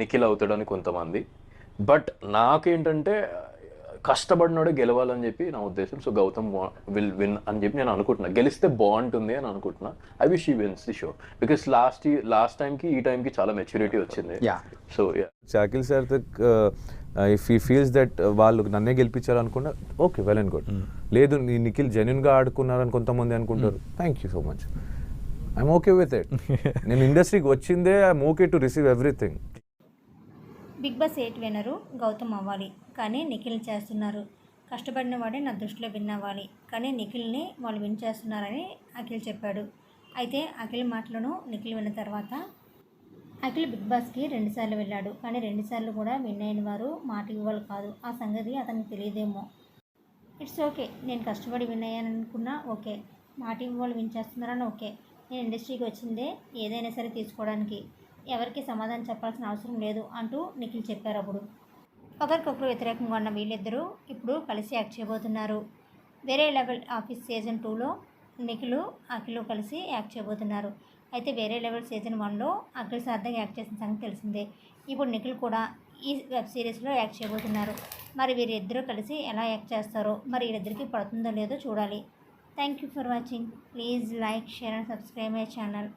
నిఖిల్ అవుతాడని కొంతమంది. బట్ నాకేంటంటే కష్టపడినోడే గెలవాలని చెప్పి నా ఉద్దేశం. సో గౌతమ్ విల్ విన్ అని చెప్పి నేను అనుకుంటున్నా. గెలిస్తే బాగుంటుంది అని అనుకుంటున్నా. I wish he wins the show. Because last last టైంకి ఈ టైంకి చాలా మెచ్యూరిటీ వచ్చింది. Yeah. So Shakil sir if he feels that వాళ్ళు నన్నే గెలిపించారు అనుకున్నా ఓకే వెల్ అండ్ గుడ్ లేదు నీ నిఖిల్ జెన్యున్గా ఆడుకున్నారని కొంతమంది అనుకుంటారు. Thank you so much I'm okay with it నేను ఇండస్ట్రీకి వచ్చిందే I'm okay to receive everything Bigg Boss eight winner Gautam అవ్వాలి. కానీ నిఖిల్ చేస్తున్నారు. కష్టపడిన వాడే నా దృష్టిలో విన్ అవ్వాలి. కానీ నిఖిల్ని వాళ్ళు విన్ చేస్తున్నారని అఖిల్ చెప్పాడు. అయితే అఖిల్ మాటలను నిఖిల్ విన్న తర్వాత అఖిల్ బిగ్ బాస్కి రెండుసార్లు వెళ్ళాడు. కానీ రెండుసార్లు కూడా విన్ అయిన వారు మాట ఇవ్వాలి కాదు. ఆ సంగతి అతనికి తెలియదేమో. It's okay. నేను కష్టపడి విన్ అయ్యాను అనుకున్నా ఓకే. మాట ఇవ్వాలి విన్ చేస్తున్నారని ఓకే. నేను ఇండస్ట్రీకి వచ్చిందే ఏదైనా సరే తీసుకోవడానికి. ఎవరికి సమాధానం చెప్పాల్సిన అవసరం లేదు అంటూ నిఖిల్ చెప్పారు అప్పుడు. ఒకరికొకరు వ్యతిరేకంగా ఉన్న వీళ్ళిద్దరూ ఇప్పుడు కలిసి యాక్ట్ చేయబోతున్నారు. వేరే లెవెల్ ఆఫీస్ సీజన్ టూలో నిఖిలు అఖిలు కలిసి యాక్ట్ చేయబోతున్నారు. అయితే వేరే లెవెల్ సీజన్ వన్లో అఖిల్ సార్థంగా యాక్ట్ చేసిన సంగతి తెలిసిందే. ఇప్పుడు నిఖిల్ కూడా ఈ వెబ్ సిరీస్లో యాక్ట్ చేయబోతున్నారు. మరి వీరిద్దరూ కలిసి ఎలా యాక్ట్ చేస్తారో మరి వీరిద్దరికి పడుతుందో లేదో చూడాలి. Thank you for watching. Please like share and subscribe my channel.